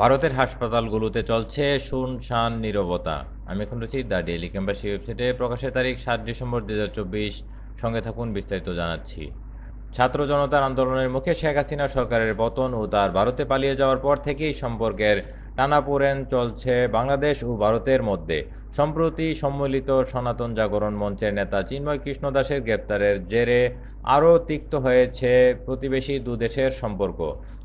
ভারতের হাসপাতালগুলোতে চলছে শুনশান নিরবতা। আমি এখন রয়েছি দ্য ডেইলি ক্যাম্পাসি ওয়েবসাইটে। প্রকাশের তারিখ সাত ডিসেম্বর দু হাজার চব্বিশ। সঙ্গে থাকুন, বিস্তারিত জানাচ্ছি। ছাত্র জনতার আন্দোলনের মুখে শেখ হাসিনা সরকারের পতন ও তার ভারতে পালিয়ে যাওয়ার পর থেকেই সম্পর্কের টানাপোড়েন চলছে বাংলাদেশ ও ভারতের মধ্যে। সম্প্রতি সম্মিলিত সনাতন জাগরণ মঞ্চের নেতা চিন্ময় কৃষ্ণ দাসের গ্রেপ্তারের জেরে আরও তিক্ত হয়েছে প্রতিবেশী দুদেশের সম্পর্ক।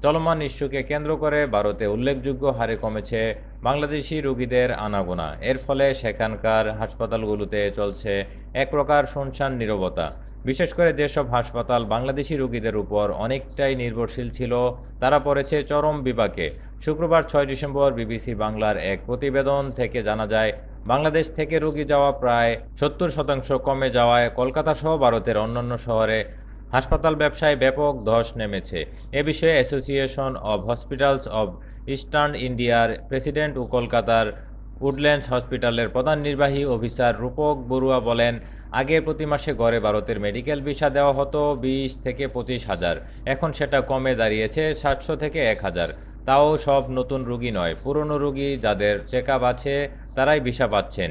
চলমান ইস্যুকে কেন্দ্র করে ভারতে উল্লেখযোগ্য হারে কমেছে বাংলাদেশি রোগীদের আনাগোনা। এর ফলে সেখানকার হাসপাতালগুলোতে চলছে এক প্রকার শুনশান নীরবতা। বিশেষ করে যেসব হাসপাতাল বাংলাদেশি রোগীদের উপর অনেকটাই নির্ভরশীল ছিল, তারা পড়েছে চরম বিপাকে। শুক্রবার ছয় ডিসেম্বর বিবিসি বাংলার এক প্রতিবেদন থেকে জানা যায়, বাংলাদেশ থেকে রোগী যাওয়া প্রায় সত্তর শতাংশ কমে যাওয়ায় কলকাতা সহ ভারতের অন্যান্য শহরে হাসপাতাল ব্যবসায় ব্যাপক ধস নেমেছে। এ বিষয়ে association of hospitals of eastern ইন্ডিয়ার প্রেসিডেন্ট ও কলকাতার উডল্যান্ডস হসপিটালের প্রধান নির্বাহী অফিসার রূপক বড়ুয়া বলেন আগে প্রতি মাসে গড়ে ভারতের মেডিকেল ভিসা দেওয়া হতো বিশ থেকে পঁচিশ হাজার। এখন সেটা কমে দাঁড়িয়েছে সাতশো থেকে এক হাজার। তাও সব নতুন রুগী নয়, পুরনো রুগী যাদের চেক আছে তারাই ভিসা পাচ্ছেন।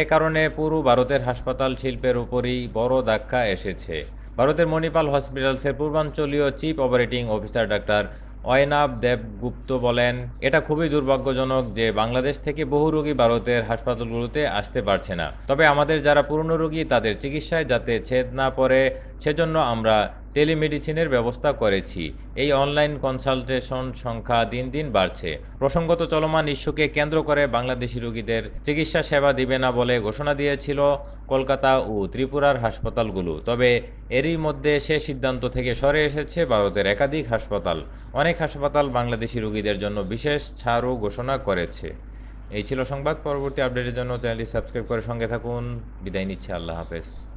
এ কারণে পুরো ভারতের হাসপাতাল শিল্পের উপরই বড় ধাক্কা এসেছে। ভারতের মণিপাল হসপিটালসের পূর্বাঞ্চলীয় chief operating officer doctor Ayanabh Debgupta বলেন, এটা খুবই দুর্ভাগ্যজনক যে বাংলাদেশ থেকে বহু রোগী ভারতের হাসপাতালগুলোতে আসতে পারছে না। তবে আমাদের যারা পুরনো রোগী, তাদের চিকিৎসায় যাতে ছেদ না পড়ে, সেজন্য আমরা টেলিমেডিসিনের ব্যবস্থা করেছি। এই অনলাইন কনসালটেশন সংখ্যা দিন দিন বাড়ছে। প্রসঙ্গত চলমান ইস্যুকে কেন্দ্র করে বাংলাদেশি রোগীদের চিকিৎসা সেবা দিবে না বলে ঘোষণা দিয়েছিল কলকাতা ও ত্রিপুরার হাসপাতালগুলো। তবে এরই মধ্যে সে সিদ্ধান্ত থেকে সরে এসেছে ভারতের একাধিক হাসপাতাল। অনেক হাসপাতাল বাংলাদেশি রোগীদের জন্য বিশেষ ছাড়ও ঘোষণা করেছে। এই ছিল সংবাদ। পরবর্তী আপডেটের জন্য চ্যানেলটি সাবস্ক্রাইব করে সঙ্গে থাকুন। বিদায় নিচ্ছে। আল্লাহ হাফেজ।